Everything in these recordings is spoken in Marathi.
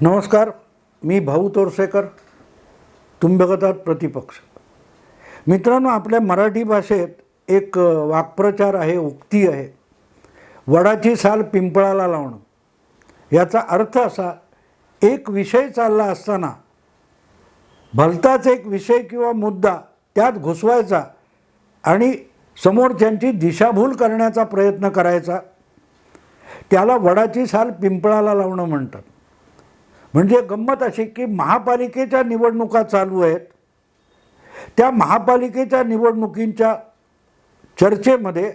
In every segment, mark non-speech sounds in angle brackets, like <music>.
नमस्कार मी भाऊ तोरसेकर तुम्ही बघत आहात प्रतिपक्ष. मित्रांनो आपल्या मराठी भाषेत एक वाक्प्रचार आहे उक्ती आहे. वडाची साल पिंपळाला लावणं. याचा अर्थ असा एक विषय चालला असताना भलताच एक विषय किंवा मुद्दा त्यात घुसवायचा आणि समोरच्यांची दिशाभूल करण्याचा प्रयत्न करायचा त्याला वडाची साल पिंपळाला लावणं म्हणतात. म्हणजे गंमत अशी की महापालिकेच्या निवडणुका चालू आहेत. त्या महापालिकेच्या निवडणुकींच्या चर्चेमध्ये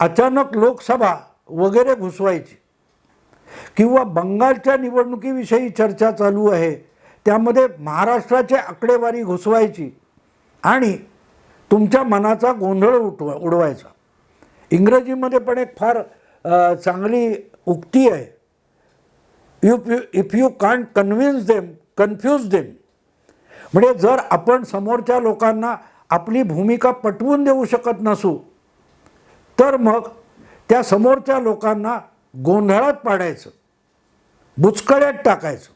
अचानक लोकसभा वगैरे घुसवायची किंवा बंगालच्या निवडणुकीविषयी चर्चा चालू आहे त्यामध्ये महाराष्ट्राची आकडेवारी घुसवायची आणि तुमच्या मनाचा गोंधळ उठवा उडवायचा. इंग्रजीमध्ये पण एक फार चांगली उक्ती आहे. You if you can't convince them confuse them म्हणजे जर आपण समोरच्या लोकांना आपली भूमिका पटवून देऊ शकत नसू तर मग त्या समोरच्या लोकांना गोंधळात पाडायचं बुचकळ्यात टाकायचं.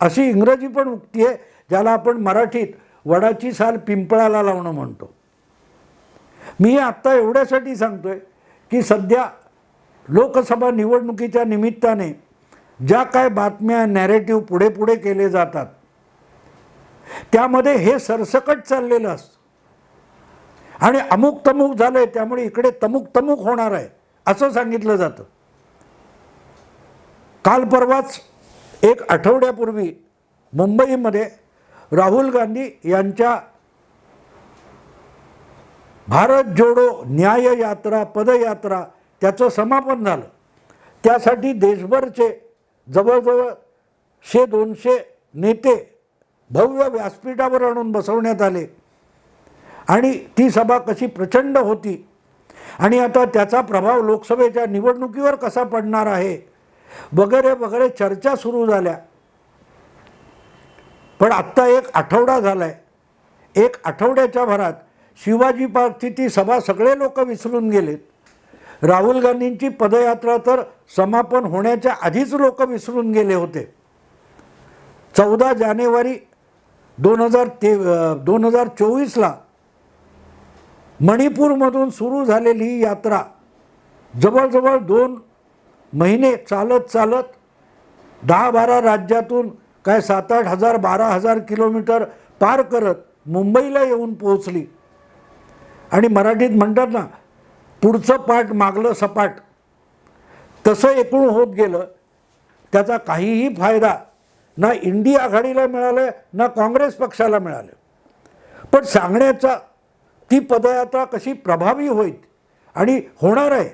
अशी इंग्रजी पण उक्ती आहे ज्याला आपण मराठीत वडाची साल पिंपळाला लावणं म्हणतो. मी हे आत्ता एवढ्यासाठी सांगतोय की सध्या लोकसभा निवडणुकीच्या निमित्ताने ज्या काय बातम्या नॅरेटिव्ह पुढे पुढे केले जातात त्यामध्ये हे सरसकट चाललेलं असतं. आणि अमुक तमुक झालंय त्यामुळे इकडे तमुक तमुक होणार आहे असं सांगितलं जातं. काल परवाच एक आठवड्यापूर्वी मुंबईमध्ये राहुल गांधी यांच्या भारत जोडो न्याय यात्रा पदयात्रा त्याचं समापन झालं. त्यासाठी देशभरचे जवळजवळ शे दोनशे नेते भव्य व्यासपीठावर आणून बसवण्यात आले. आणि ती सभा कशी प्रचंड होती. आणि आता त्याचा प्रभाव लोकसभेच्या निवडणुकीवर कसा पडणार आहे. वगैरे वगैरे चर्चा सुरू झाल्या. पण आत्ता एक आठवडा झाला आहे एक आठवड्याच्या भरात शिवाजी पार्कची ती सभा सगळे लोक विसरून गेलेत. राहुल गांधींची पदयात्रा तर समापन होण्याच्या आधीच लोक विसरून गेले होते. चौदा जानेवारी दोन हजार ते दोन हजार चोवीसला मणिपूरमधून सुरू झालेली ही यात्रा जवळजवळ दोन महिने चालत चालत दहा बारा राज्यातून काय सात आठ हजार बारा हजार किलोमीटर पार करत मुंबईला येऊन पोहोचली. आणि मराठीत म्हणतात ना पुढचं पाठ मागलं सपाट. तसं एकूण होत गेलं त्याचा काहीही फायदा ना इंडिया आघाडीला मिळालं ना काँग्रेस पक्षाला मिळालं. पण सांगण्याचा ती पदयात्रा कशी प्रभावी होईल आणि होणार आहे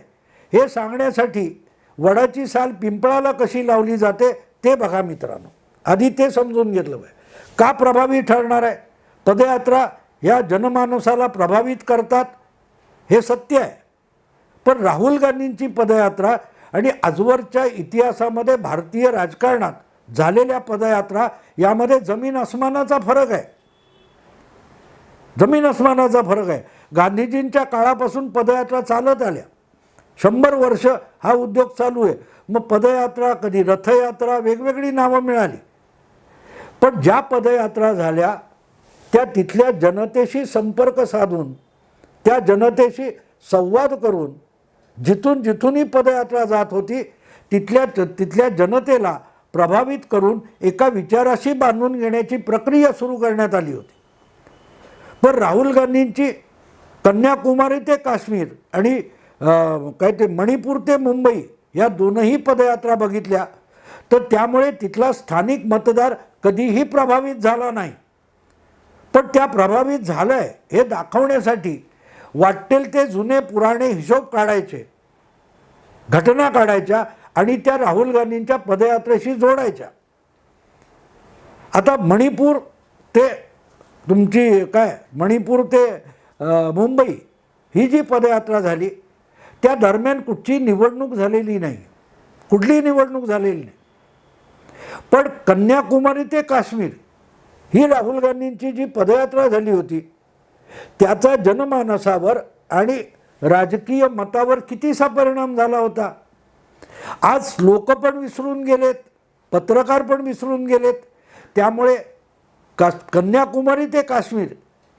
हे सांगण्यासाठी वडाची साल पिंपळाला कशी लावली जाते ते बघा मित्रांनो. आधी ते समजून घेतलं पाहिजे. का प्रभावी ठरणार आहे? पदयात्रा या जनमानसाला प्रभावित करतात हे सत्य आहे. पण राहुल गांधींची पदयात्रा आणि आजवरच्या इतिहासामध्ये भारतीय राजकारणात झालेल्या पदयात्रा यामध्ये जमीन अस्मानाचा फरक आहे. जमीन अस्मानाचा फरक आहे. गांधीजींच्या काळापासून पदयात्रा चालत आल्या. शंभर वर्ष हा उद्योग चालू आहे. मग पदयात्रा कधी? रथयात्रा वेगवेगळी नावं मिळाली. पण ज्या पदयात्रा झाल्या त्या तिथल्या जनतेशी संपर्क साधून त्या जनतेशी संवाद करून जिथून जिथून ही पदयात्रा जात होती तिथल्या तिथल्या जनतेला प्रभावित करून एका विचाराशी बांधून घेण्याची प्रक्रिया सुरू करण्यात आली होती. पण राहुल गांधींची कन्याकुमारी ते काश्मीर आणि काय ते मणिपूर ते मुंबई या दोनही पदयात्रा बघितल्या तर त्यामुळे तिथला स्थानिक मतदार कधीही प्रभावित झाला नाही. पण त्या प्रभावित झालं आहे हे दाखवण्यासाठी वाटेल ते जुने पुराणे हिशोब काढायचे. घटना काढायच्या आणि त्या राहुल गांधींच्या पदयात्रेशी जोडायच्या. आता मणिपूर ते तुमची काय? मणिपूर ते मुंबई ही जी पदयात्रा झाली त्या दरम्यान कुठची निवडणूक झालेली नाही. कुठलीही निवडणूक झालेली नाही. पण कन्याकुमारी ते काश्मीर ही राहुल गांधींची जी पदयात्रा झाली होती त्याचा जनमानसावर आणि राजकीय मतावर कितीसा परिणाम झाला होता? आज लोक पण विसरून गेलेत पत्रकार पण विसरून गेलेत. त्यामुळे का कन्याकुमारी ते काश्मीर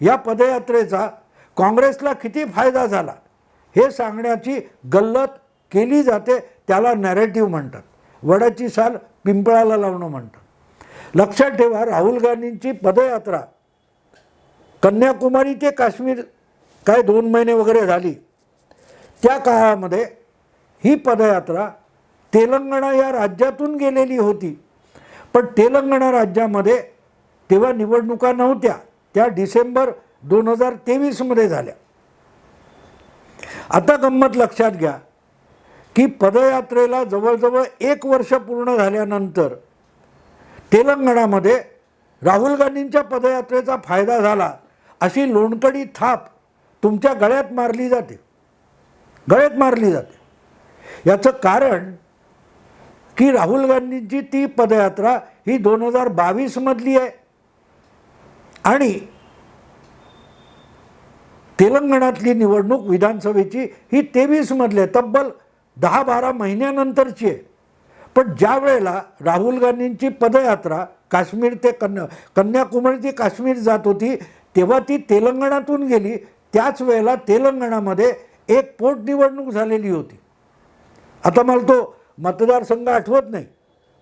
या पदयात्रेचा काँग्रेसला किती फायदा झाला? हे सांगण्याची गल्लत केली जाते त्याला नॅरेटिव्ह म्हणतात. वडाची साल पिंपळाला लावणं म्हणतात. लक्षात ठेवा राहुल गांधींची पदयात्रा कन्याकुमारी ते काश्मीर काय दोन महिने वगैरे झाली त्या काळामध्ये ही पदयात्रा तेलंगणा या राज्यातून गेलेली होती. पण तेलंगणा राज्यामध्ये तेव्हा निवडणुका नव्हत्या त्या डिसेंबर दोन हजार तेवीसमध्ये झाल्या. आता गंमत लक्षात घ्या की पदयात्रेला जवळजवळ एक वर्ष पूर्ण झाल्यानंतर तेलंगणामध्ये राहुल गांधींच्या पदयात्रेचा फायदा झाला. अशी लोणकडी थाप तुमच्या गळ्यात मारली जाते. गळ्यात मारली जाते. याचं कारण की राहुल गांधींची ती पदयात्रा ही दोन हजार बावीसमधली आहे. आणि तेलंगणातली निवडणूक विधानसभेची ही तेवीसमधली आहे. तब्बल दहा बारा महिन्यानंतरची आहे. पण ज्या वेळेला राहुल गांधींची पदयात्रा काश्मीर ते कन्या कन्याकुमारी ते काश्मीर जात होती तेव्हा ती तेलंगणातून गेली. त्याच वेळेला तेलंगणामध्ये एक पोटनिवडणूक झालेली होती. आता मला तो मतदारसंघ आठवत नाही.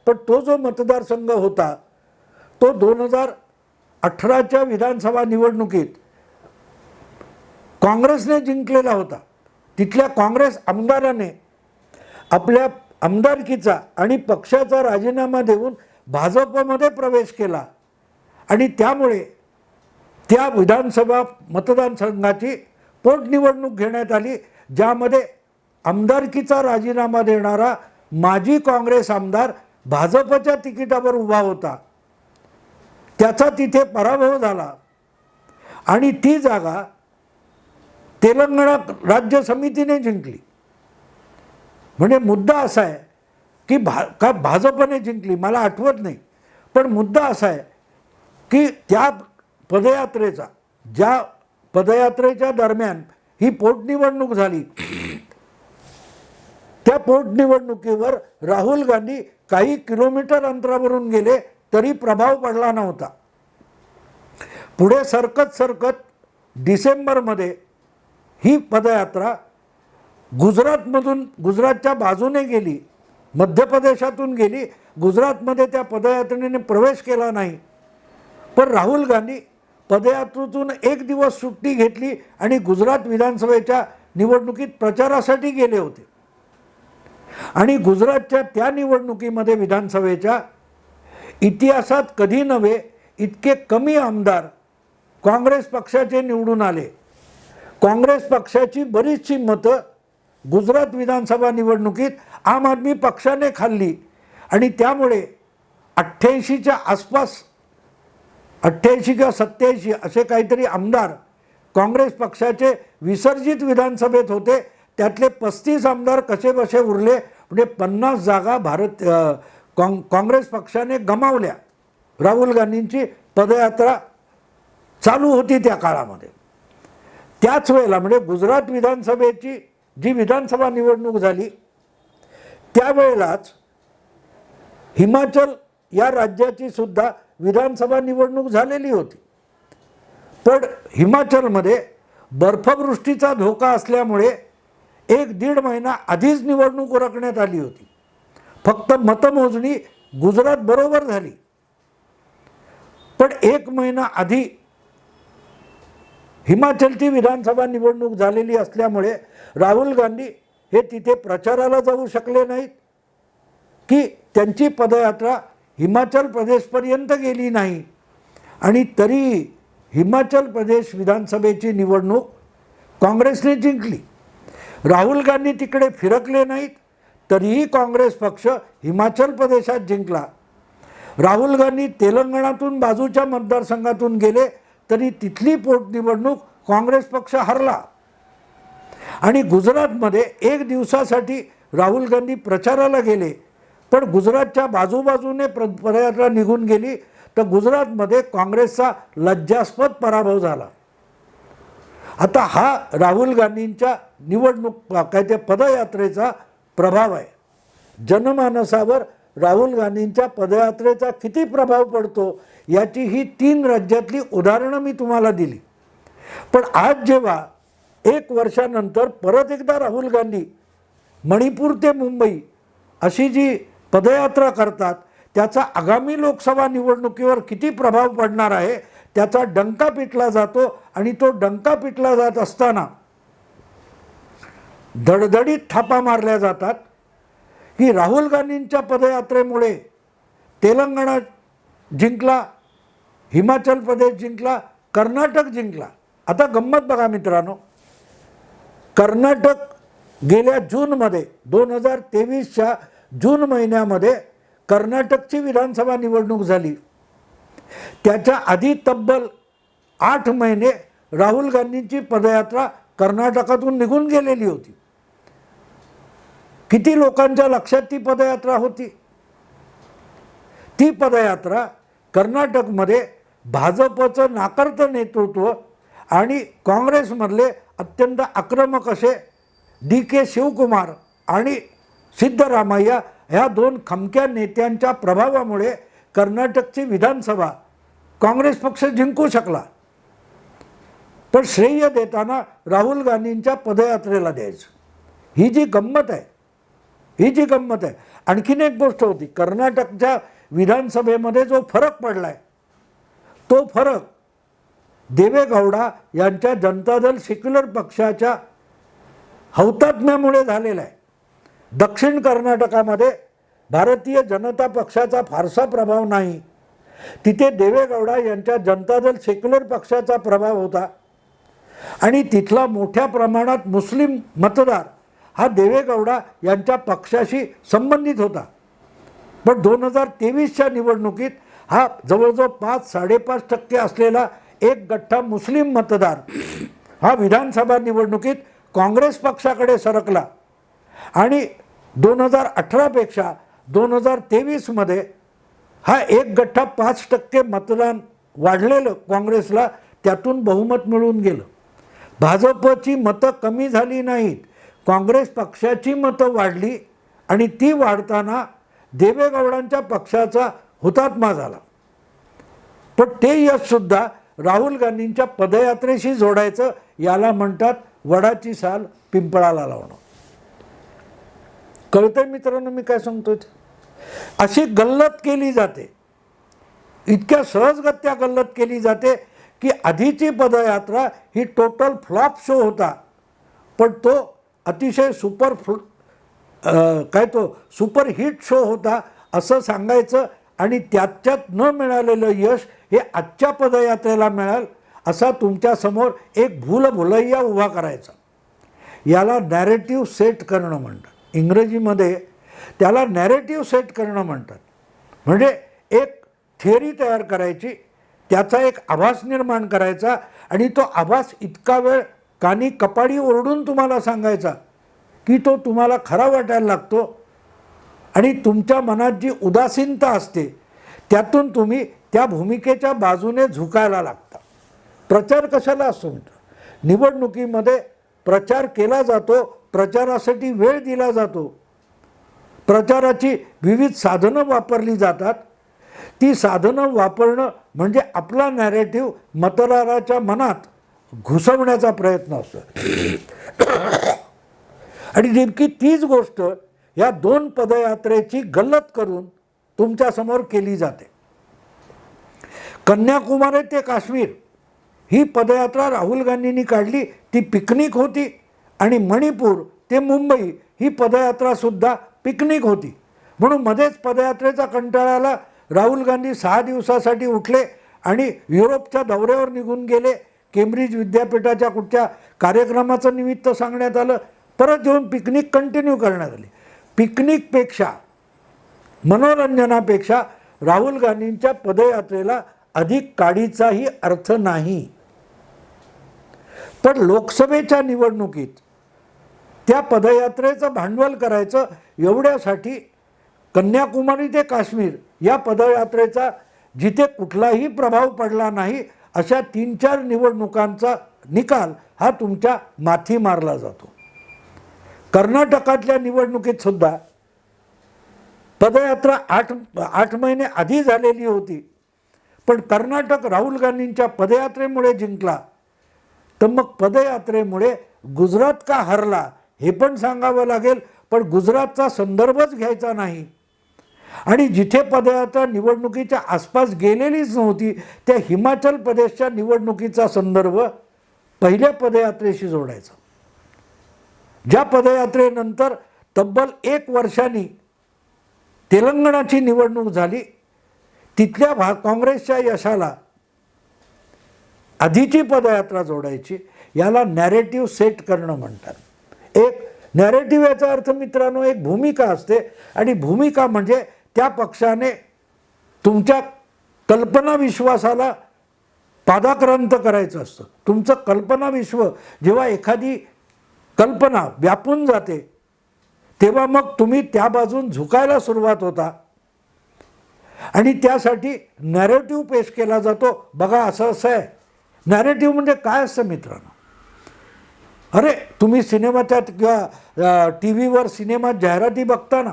पण तो जो मतदारसंघ होता तो दोन हजार अठराच्या विधानसभा निवडणुकीत काँग्रेसने जिंकलेला होता. तिथल्या काँग्रेस आमदाराने आपल्या आमदारकीचा आणि पक्षाचा राजीनामा देऊन भाजपमध्ये प्रवेश केला. आणि त्यामुळे त्या विधानसभा मतदारसंघाची पोटनिवडणूक घेण्यात आली ज्यामध्ये आमदारकीचा राजीनामा देणारा माजी काँग्रेस आमदार भाजपच्या तिकिटावर उभा होता. त्याचा तिथे पराभव झाला. आणि ती जागा तेलंगणा राज्य समितीने जिंकली. म्हणजे मुद्दा असा आहे की भा का भाजपने जिंकली? मला आठवत नाही. पण मुद्दा असा आहे की त्या पदयात्रेचा ज्या पदयात्रेच्या दरम्यान ही पोटनिवडणूक झाली त्या पोटनिवडणुकीवर राहुल गांधी काही किलोमीटर अंतरावरून गेले तरी प्रभाव पडला नव्हता. पुढे सरकत सरकत डिसेंबरमध्ये ही पदयात्रा गुजरातमधून गुजरातच्या बाजूने गेली मध्य प्रदेशातून गेली गुजरातमध्ये त्या पदयात्रेने प्रवेश केला नाही. पण राहुल गांधी पदयात्रेतून एक दिवस सुट्टी घेतली आणि गुजरात विधानसभेच्या निवडणुकीत प्रचारासाठी गेले होते. आणि गुजरातच्या त्या निवडणुकीमध्ये विधानसभेच्या इतिहासात कधी नव्हे इतके कमी आमदार काँग्रेस पक्षाचे निवडून आले. काँग्रेस पक्षाची बरीचशी मतं गुजरात विधानसभा निवडणुकीत आम आदमी पक्षाने खाल्ली. आणि त्यामुळे अठ्ठ्याऐंशीच्या आसपास अठ्ठ्याऐंशी किंवा सत्याऐंशी असे काहीतरी आमदार काँग्रेस पक्षाचे विसर्जित विधानसभेत होते. त्यातले पस्तीस आमदार कसे बसे उरले म्हणजे पन्नास जागा भारत काँ काँग्रेस पक्षाने गमावल्या. राहुल गांधींची पदयात्रा चालू होती त्या काळामध्ये. त्याच वेळेला म्हणजे गुजरात विधानसभेची जी विधानसभा निवडणूक झाली त्यावेळेलाच हिमाचल या राज्याची सुद्धा विधानसभा निवडणूक झालेली होती. पण हिमाचलमध्ये बर्फवृष्टीचा धोका असल्यामुळे एक दीड महिना आधीच निवडणूक उरकण्यात आली होती. फक्त मतमोजणी गुजरात बरोबर झाली. पण एक महिना आधी हिमाचलची विधानसभा निवडणूक झालेली असल्यामुळे राहुल गांधी हे तिथे प्रचाराला जाऊ शकले नाहीत. की त्यांची पदयात्रा हिमाचल प्रदेशपर्यंत गेली नाही. आणि तरी हिमाचल प्रदेश विधानसभेची निवडणूक काँग्रेसने जिंकली. राहुल गांधी तिकडे फिरकले नाहीत तरीही काँग्रेस पक्ष हिमाचल प्रदेशात जिंकला. राहुल गांधी तेलंगणातून बाजूच्या मतदारसंघातून गेले तरी तिथली पोटनिवडणूक काँग्रेस पक्ष हरला. आणि गुजरातमध्ये एक दिवसासाठी राहुल गांधी प्रचाराला गेले पण गुजरातच्या बाजूबाजूने प्र पदयात्रा निघून गेली तर गुजरातमध्ये काँग्रेसचा लज्जास्पद पराभव झाला. आता हा राहुल गांधींच्या निवडणूक काय ते पदयात्रेचा प्रभाव आहे. जनमानसावर राहुल गांधींच्या पदयात्रेचा किती प्रभाव पडतो याची ही तीन राज्यातली उदाहरणं मी तुम्हाला दिली. पण आज जेव्हा एक वर्षानंतर परत एकदा राहुल गांधी मणिपूर ते मुंबई अशी जी पदयात्रा करतात त्याचा आगामी लोकसभा निवडणुकीवर किती प्रभाव पडणार आहे त्याचा डंका पिटला जातो आणि तो डंका पिटला जात असताना धडधडीत थापा मारल्या जातात की राहुल गांधींच्या पदयात्रेमुळे तेलंगणा जिंकला हिमाचल प्रदेश जिंकला कर्नाटक जिंकला. आता गंमत बघा मित्रांनो. कर्नाटक गेल्या जूनमध्ये दोन हजार तेवीसच्या जून महिन्यामध्ये कर्नाटकची विधानसभा निवडणूक झाली. त्याच्या आधी तब्बल आठ महिने राहुल गांधींची पदयात्रा कर्नाटकातून निघून गेलेली होती. किती लोकांच्या लक्षात ती पदयात्रा होती? ती पदयात्रा कर्नाटकमध्ये भाजपचं नाकर्तं नेतृत्व आणि काँग्रेसमधले अत्यंत आक्रमक असे डी के शिवकुमार आणि सिद्धरामय्या ह्या दोन खमक्या नेत्यांच्या प्रभावामुळे कर्नाटकची विधानसभा काँग्रेस पक्ष जिंकू शकला. पण श्रेय देताना राहुल गांधींच्या पदयात्रेला द्यायचं. ही जी गंमत आहे ही जी गंमत आहे आणखीन एक गोष्ट होती कर्नाटकच्या विधानसभेमध्ये जो फरक पडला आहे तो फरक देवेगौडा यांच्या जनता दल सेक्युलर पक्षाच्या हौतात्म्यामुळे झालेला आहे. दक्षिण कर्नाटकामध्ये भारतीय जनता पक्षाचा फारसा प्रभाव नाही. तिथे देवेगौडा यांच्या जनता दल सेक्युलर पक्षाचा प्रभाव होता. आणि तिथला मोठ्या प्रमाणात मुस्लिम मतदार हा देवेगौडा यांच्या पक्षाशी संबंधित होता. पण दोन हजार तेवीसच्या निवडणुकीत हा जवळजवळ पाच साडेपाच टक्के असलेला एक गठ्ठा मुस्लिम मतदार हा विधानसभा निवडणुकीत काँग्रेस पक्षाकडे सरकला. आणि दोन हजार अठरापेक्षा दोन हजार तेवीसमध्ये हा एक गठ्ठा पाच टक्के मतदान वाढलेलं काँग्रेसला त्यातून बहुमत मिळून गेलं. भाजपची मतं कमी झाली नाहीत. काँग्रेस पक्षाची मतं वाढली आणि ती वाढताना देवेगौडांच्या पक्षाचा हुतात्मा झाला. पण ते यशसुद्धा राहुल गांधींच्या पदयात्रेशी जोडायचं याला म्हणतात वडाची साल पिंपळाला लावणं. कळतंय मित्रांनो मी काय सांगतोय? अशी गल्लत केली जाते. इतक्या सहजगत्या गल्लत केली जाते की आधीची पदयात्रा ही टोटल फ्लॉप शो होता. पण तो अतिशय सुपर फ्ल काय तो सुपर हिट शो होता असं सांगायचं आणि त्याच्यात न मिळालेलं यश हे आजच्या पदयात्रेला मिळाल असा तुमच्यासमोर एक भूल भुलैया उभा करायचा. याला नॅरेटिव्ह सेट करणं म्हणतात. इंग्रजीमध्ये त्याला नॅरेटिव्ह सेट करणं म्हणतात. म्हणजे एक थिअरी तयार करायची त्याचा एक आभास निर्माण करायचा आणि तो आभास इतका वेळ कानी कपाडी ओरडून तुम्हाला सांगायचा की तो तुम्हाला खरा वाटायला लागतो आणि तुमच्या मनात जी उदासीनता असते त्यातून तुम्ही त्या भूमिकेच्या बाजूने झुकायला लागता. प्रचार कशाला असतो निवडणुकीमध्ये प्रचार केला जातो प्रचारासाठी वेळ दिला जातो. प्रचाराची विविध साधनं वापरली जातात. ती साधनं वापरणं म्हणजे आपला नॅरेटिव्ह मतदाराच्या मनात घुसवण्याचा प्रयत्न असतो. <coughs> आणि नेमकी तीच गोष्ट या दोन पदयात्रेची गल्लत करून तुमच्यासमोर केली जाते. कन्याकुमारी ते काश्मीर ही पदयात्रा राहुल गांधींनी काढली. ती पिकनिक होती. आणि मणिपूर ते मुंबई ही पदयात्रासुद्धा पिकनिक होती. म्हणून मध्येच पदयात्रेचा कंटाळा आला. राहुल गांधी सहा दिवसासाठी उठले आणि युरोपच्या दौऱ्यावर निघून गेले. केम्ब्रिज विद्यापीठाच्या कुठच्या कार्यक्रमाचं निमित्त सांगण्यात आलं. परत येऊन पिकनिक कंटिन्यू करण्यात आली. पिकनिकपेक्षा मनोरंजनापेक्षा राहुल गांधींच्या पदयात्रेला अधिक काडीचाही अर्थ नाही. पण लोकसभेच्या निवडणुकीत त्या पदयात्रेचं भांडवल करायचं एवढ्यासाठी कन्याकुमारी ते काश्मीर या पदयात्रेचा जिथे कुठलाही प्रभाव पडला नाही अशा तीन चार निवडणुकांचा निकाल हा तुमच्या माथी मारला जातो. कर्नाटकातल्या निवडणुकीत सुद्धा पदयात्रा आठ आठ महिने आधी झालेली होती. पण कर्नाटक राहुल गांधींच्या पदयात्रेमुळे जिंकला. तर मग पदयात्रेमुळे गुजरात का हरला? हे पण सांगावं लागेल पण गुजरातचा संदर्भच घ्यायचा नाही. आणि जिथे पदयात्रा निवडणुकीच्या आसपास गेलेलीच नव्हती त्या हिमाचल प्रदेशच्या निवडणुकीचा संदर्भ पहिल्या पदयात्रेशी जोडायचा. ज्या पदयात्रेनंतर तब्बल एक वर्षांनी तेलंगणाची निवडणूक झाली तिथल्या भा काँग्रेसच्या यशाला आधीची पदयात्रा जोडायची याला नॅरेटिव्ह सेट करणं म्हणतात. नॅरेटिव्ह याचा अर्थ मित्रांनो एक भूमिका असते. आणि भूमिका म्हणजे त्या पक्षाने तुमच्या कल्पना विश्वासाला पादाक्रांत करायचं असतं. तुमचं कल्पना विश्व जेव्हा एखादी कल्पना व्यापून जाते तेव्हा मग तुम्ही त्या बाजून झुकायला सुरुवात होता. आणि त्यासाठी नॅरेटिव्ह पेश केला जातो. बघा असं असं आहे. नॅरेटिव्ह म्हणजे काय असतं मित्रांनो? अरे तुम्ही सिनेमाच्या किंवा टी व्हीवर सिनेमात जाहिराती बघता ना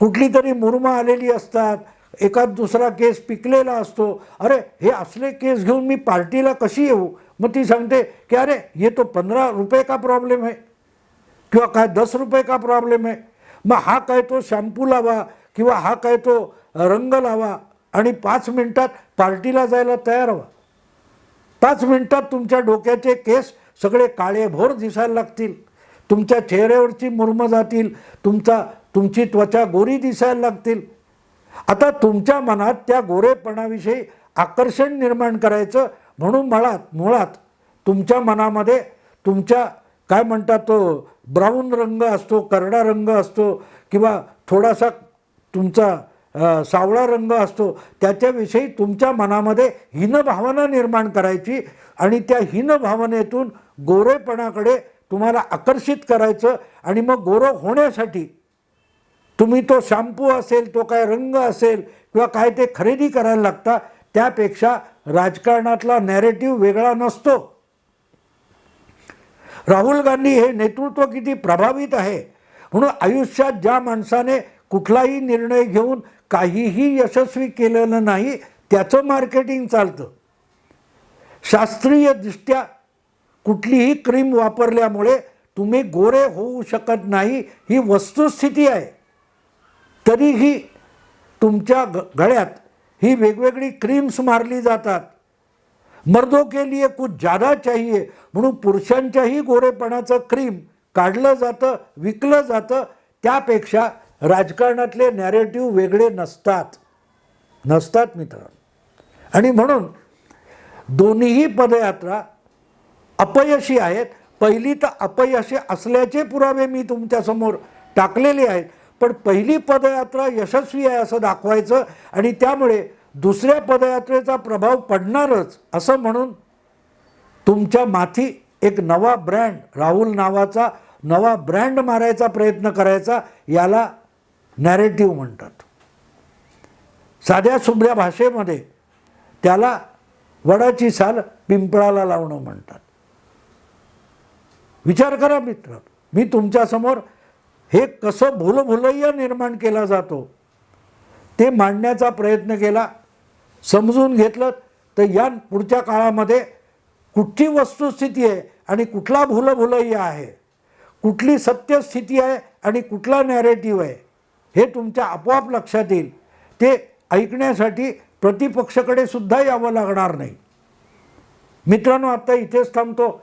कुठली तरी मुरमा आलेली असतात एखाद दुसरा केस पिकलेला असतो अरे हे असले केस घेऊन मी पार्टीला कशी येऊ? मग ती सांगते की अरे हे तो पंधरा रुपये का प्रॉब्लेम आहे? किंवा काय दस रुपये का प्रॉब्लेम आहे? मग हा काय तो शॅम्पू लावा किंवा हा काय तो रंग लावा आणि पाच मिनटात पार्टीला जायला तयार व्हा. पाच मिनटात तुमच्या डोक्याचे केस सगळे काळेभोर दिसायला लागतील. तुमच्या चेहऱ्यावरची मुर्म जातील. तुमचा तुमची त्वचा गोरी दिसायला लागतील. आता तुमच्या मनात त्या गोरेपणाविषयी आकर्षण निर्माण करायचं म्हणून मुळात मुळात तुमच्या मनामध्ये तुमच्या काय म्हणतात तो ब्राऊन रंग असतो करडा रंग असतो किंवा थोडासा तुमचा सावळा रंग असतो त्याच्याविषयी तुमच्या मनामध्ये हीनभावना निर्माण करायची आणि त्या हीनभावनेतून गोरेपणाकडे तुम्हाला आकर्षित करायचं आणि मग गोरं होण्यासाठी तुम्ही तो शॅम्पू असेल तो काय रंग असेल किंवा काय ते खरेदी करायला लागता त्यापेक्षा राजकारणातला नॅरेटिव्ह वेगळा नसतो. राहुल गांधी हे नेतृत्व किती प्रभावित आहे? म्हणून आयुष्यात ज्या माणसाने कुठलाही निर्णय घेऊन काहीही यशस्वी केलेलं नाही त्याचं मार्केटिंग चालतं. शास्त्रीयदृष्ट्या कुठलीही क्रीम वापरल्यामुळे तुम्ही गोरे होऊ शकत नाही ही वस्तुस्थिती आहे. तरीही तुमच्या ग गळ्यात ही वेगवेगळी क्रीम्स मारली जातात. मर्दों के लिए कुछ ज़्यादा चाहिए म्हणून पुरुषांच्याही गोरेपणाचं क्रीम काढलं जातं विकलं जातं. त्यापेक्षा राजकारणातले नॅरेटिव्ह वेगळे नसतात. नसतात मित्रांनो. आणि म्हणून दोन्हीही पदयात्रा अपयशी आहेत. पहिली तर अपयशी असल्याचे पुरावे मी तुमच्यासमोर टाकलेले आहेत. पण पहिली पदयात्रा यशस्वी आहे असं दाखवायचं आणि त्यामुळे दुसऱ्या पदयात्रेचा प्रभाव पडणारच असं म्हणून तुमच्या माथी एक नवा ब्रँड राहुल नावाचा नवा ब्रँड मारायचा प्रयत्न करायचा याला नॅरेटिव्ह म्हणतात. साध्या सुभ्या भाषेमध्ये त्याला वडाची साल पिंपळाला लावणं म्हणतात. विचार करा मित्र. मी तुमच्यासमोर हे कसं भुलभुलय्या निर्माण केला जातो ते मांडण्याचा प्रयत्न केला समजून घेतलं तर या पुढच्या काळामध्ये कुठची वस्तुस्थिती आहे आणि कुठला भुलभुलय्या आहे कुठली सत्यस्थिती आहे आणि कुठला नॅरेटिव्ह आहे हे तुमच्या आपोआप लक्षात येईल. ते ऐकण्यासाठी प्रतिपक्षाकडे सुद्धा यावं लागणार नाही. मित्रांनो आत्ता इथेच थांबतो.